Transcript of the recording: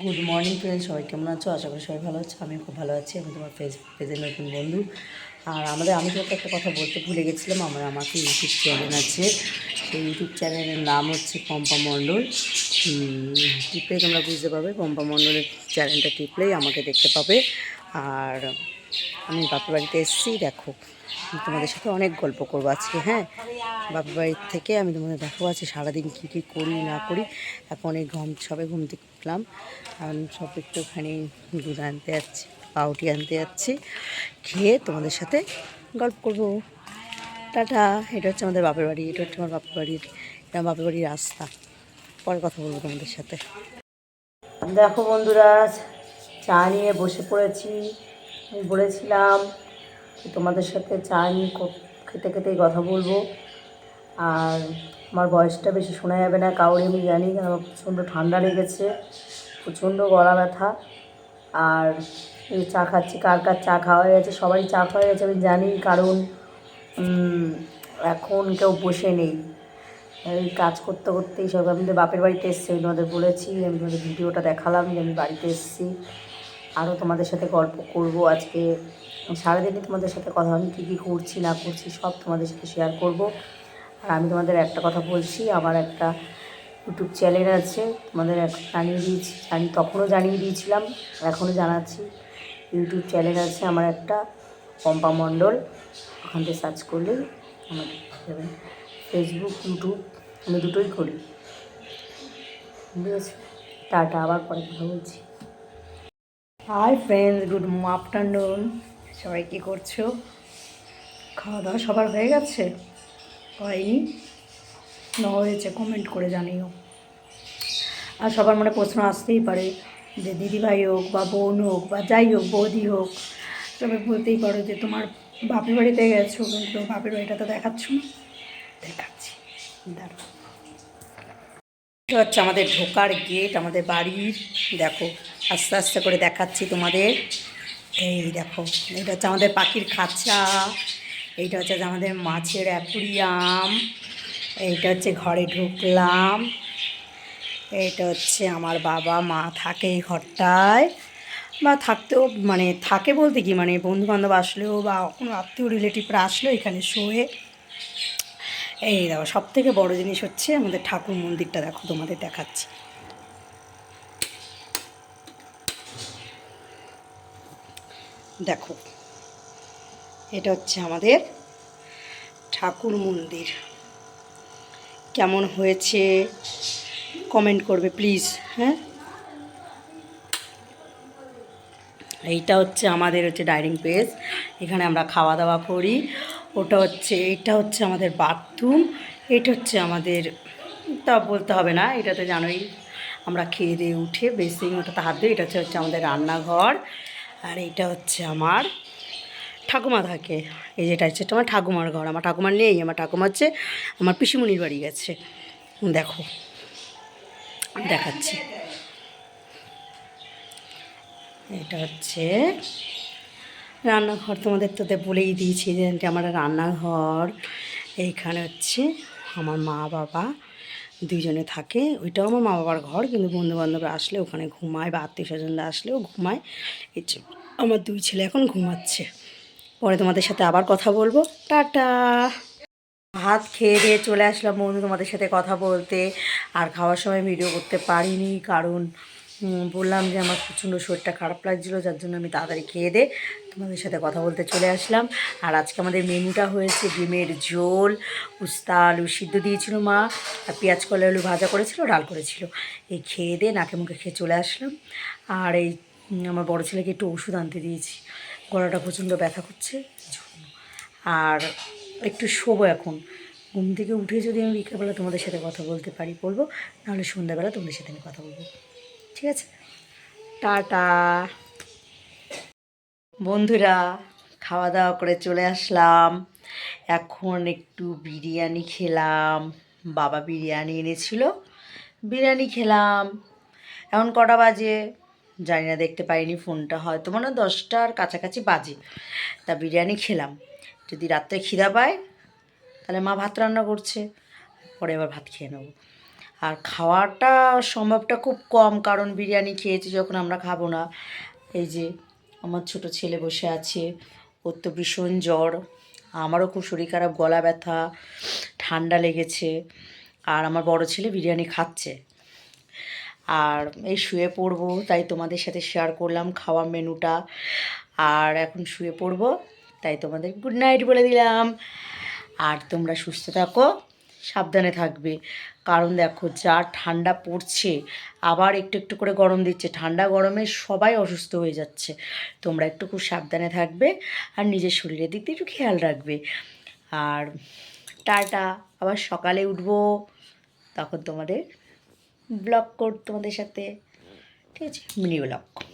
Good morning friend সবাই কেমন আছো? আশা করি সবাই ভালো আছো। আমি খুব ভালো আছি। আমি তোমার ফেসবুক পেজের নতুন বন্ধু। আর আমাদের, আমি তোমাকে একটা কথা বলতে ভুলে গেছিলাম। আমার, আমাকে ইউটিউব চ্যানেল আছে। সেই ইউটিউব চ্যানেলের নাম হচ্ছে পম্পা মণ্ডল। টিপলেই তোমরা বুঝতে পারবে। পম্পা মণ্ডলের চ্যানেলটা টিপলেই আমাকে দেখতে পাবে। আর আমি বাপের বাড়িতে এসেছি। দেখো তোমাদের সাথে অনেক গল্প করব আজকে হ্যাঁ? বাপের বাড়ির থেকে আমি তোমাদের দেখো আছে সারাদিন কী কী করি, না করি। এখন এই ঘুম, সবে ঘুম থেকে উঠলাম এখন সব একটুখানি দুধ আনতে যাচ্ছি পাউটি আনতে যাচ্ছি। খেয়ে তোমাদের সাথে গল্প করব। টাটা, এটা হচ্ছে আমাদের বাপের বাড়ি, এটা হচ্ছে আমার বাপের বাড়ির, এটা বাপের বাড়ির রাস্তা। পরে কথা বলব তোমাদের সাথে। দেখো বন্ধুরা চা নিয়ে বসে পড়েছি। আমি বলেছিলাম তোমাদের সাথে চা নিয়ে খেতে খেতেই কথা বলব। আর আমার বয়সটা বেশি শোনা যাবে না কাউরে আমি জানি আমার প্রচণ্ড ঠান্ডা লেগেছে, প্রচণ্ড গলা ব্যথা, আর চা খাচ্ছি, কার কার চা খাওয়া হয়ে গেছে, সবারই চা খাওয়া হয়ে গেছে, আমি জানি কারণ এখন কেউ বসে নেই। এই কাজ করতে করতেই সব আমি বাপের বাড়িতে এসেছি আমি তোমাদের বলেছি, আমি তোমাদের ভিডিওটা দেখালাম যে আমি বাড়িতে এসেছি। আরও তোমাদের সাথে গল্প করব আজকে। সারাদিনই তোমাদের সাথে কথা, আমি কী কী করছি, না করছি, সব তোমাদের সাথে শেয়ার করব। আর আমি তোমাদের একটা কথা বলছি, আমার একটা ইউটিউব চ্যানেল আছে, তোমাদের জানিয়ে দিয়েছি আমি তখনও জানিয়ে দিয়েছিলাম, এখনও জানাচ্ছি। ইউটিউব চ্যানেল আছে আমার একটা, পম্পা মণ্ডল, ওখান থেকে সার্চ করলেই যাবে। ফেসবুক ইউটিউব আমি দুটোই করি। বুঝেছি? টাটা, আবার পরে কথা বলছি। হাই ফ্রেন্ডস গুড আফটারনুন সবাই কী করছ? খাওয়া দাওয়া সবার হয়ে গেছে? হয়নি। না হয়েছে কমেন্ট করে জানিও। আর সবার মনে প্রশ্ন আসতেই পারে যে দিদিভাই হোক বা বোন হোক বা যাই হোক, বৌদি হোক তবে বলতেই পারো যে তোমার বাপের বাড়িতে গেছো, কিন্তু বাপের বাড়িটা তো দেখাচ্ছ না। দেখাচ্ছি। দাঁড়ো এটা হচ্ছে আমাদের ঢোকার গেট আমাদের বাড়ির। দেখো, আস্তে আস্তে করে দেখাচ্ছি তোমাদের। এই দেখো, এটা হচ্ছে আমাদের পাখির খাঁচা। এইটা হচ্ছে আমাদের মাছের অ্যাকুরিয়াম, এইটা হচ্ছে ঘরে ঢুকলাম এটা হচ্ছে আমার বাবা, মা থাকে এই ঘরটায়, বা থাকতেও মানে থাকে বলতে কি মানে বন্ধু বান্ধব আসলেও বা কোনো আত্মীয় রিলেটিভরা আসলেও এখানে শোয়ে। এই দেখো সব থেকে বড়ো জিনিস হচ্ছে আমাদের ঠাকুর মন্দিরটা দেখো, তোমাদের দেখাচ্ছি। দেখো এটা হচ্ছে আমাদের ঠাকুর মন্দির। কেমন হয়েছে? কমেন্ট করবে প্লিজ হ্যাঁ? এইটা হচ্ছে আমাদের হচ্ছে ডাইনিং প্লেস এখানে আমরা খাওয়া দাওয়া করি। ওটা হচ্ছে, এটা হচ্ছে আমাদের বাথরুম এটা হচ্ছে আমাদের, তা বলতে হবে না, এটা তো জানোই। আমরা খেয়ে দিয়ে উঠে বেসিং ওটাতে হাত দিই এটা হচ্ছে হচ্ছে আমাদের রান্নাঘর। আর এইটা হচ্ছে আমার ঠাকুমা থাকে। এই যেটা হচ্ছে আমার ঠাকুমার ঘর। আমার ঠাকুমার নেই, আমার ঠাকুমা হচ্ছে আমার পিসিমণির বাড়ি গেছে। দেখো। দেখাচ্ছি। এটা হচ্ছে রান্নাঘর। তোমাদের তো বলেই দিয়েছি যে আমার রান্নাঘর। এইখানে হচ্ছে আমার মা, বাবা দুইজনে থাকে। ওইটাও আমার মা, বাবার ঘর, কিন্তু বন্ধু বান্ধবরা আসলে ওখানে ঘুমায় বা আত্মীয় স্বজনরা আসলেও ঘুমায়। এই আমার দুই ছেলে এখন ঘুমাচ্ছে। পরে তোমাদের সাথে আবার কথা বলব। টাটা। ভাত খেয়ে দিয়ে চলে আসলাম বন্ধু তোমাদের সাথে কথা বলতে। আর খাওয়ার সময় ভিডিও করতে পারিনি কারণ বললাম যে আমার প্রচণ্ড শরীরটা খারাপ লাগছিল, যার জন্য আমি তাড়াতাড়ি খেয়ে দে তোমাদের সাথে কথা বলতে চলে আসলাম। আর আজকে আমাদের মেনুটা হয়েছে ডিমের ঝোল, উস্তা আলু সিদ্ধ দিয়েছিল মা, আর পেঁয়াজ, কলা, আলু ভাজা করেছিল, ডাল করেছিল। এই খেয়ে দিয়ে নাকে মুখে খেয়ে চলে আসলাম। আর এই আমার বড়ো ছেলেকে একটু ওষুধ আনতে দিয়েছি। গলাটা প্রচণ্ড ব্যথা করছে আর একটু শোবো এখন। ঘুম থেকে উঠে যদি আমি বিকেলবেলা তোমাদের সাথে কথা বলতে পারি, বলব, নাহলে সন্ধ্যাবেলা তোমাদের সাথে আমি কথা বলব। ঠিক আছে? টাটা। বন্ধুরা খাওয়া দাওয়া করে চলে আসলাম। এখন একটু বিরিয়ানি খেলাম। বাবা বিরিয়ানি এনেছিল। বিরিয়ানি খেলাম। এখন কটা বাজে? জানি না, দেখতে পাইনি ফোনটা। হয়তো মনে হয় দশটার কাছাকাছি বাজে। তা বিরিয়ানি খেলাম। যদি রাত্রে খিদা পায়, তাহলে মা ভাত রান্না করছে। পরে আবার ভাত খেয়ে নেব। আর খাওয়াটা সম্ভবটা খুব কম, কারণ বিরিয়ানি খেয়েছি যখন আমরা খাব না। এই যে আমার ছোট ছেলে বসে আছে, ওর তো ভীষণ জ্বর। আমারও খুব শরীর খারাপ, গলা ব্যথা, ঠান্ডা লেগেছে। আর আমার বড় ছেলে বিরিয়ানি খাচ্ছে। আর এই শুয়ে পড়ব, তাই তোমাদের সাথে শেয়ার করলাম খাওয়া মেনুটা। আর এখন শুয়ে পড়ব, তাই তোমাদের গুড নাইট বলে দিলাম। আর তোমরা সুস্থ থাকো, সাবধানে থাকবে। কারণ দেখো, যা ঠান্ডা পড়ছে, আবার একটু একটু করে গরম দিচ্ছে। ঠান্ডা গরমে সবাই অসুস্থ হয়ে যাচ্ছে। তোমরা একটু খুব সাবধানে থাকবে আর নিজের শরীরের দিক দিয়ে একটু খেয়াল রাখবে। আর টাটা, আবার সকালে উঠবো। তখন তোমাদের ব্লগ কর তোমাদের সাথে। ঠিক আছে? Mini blog.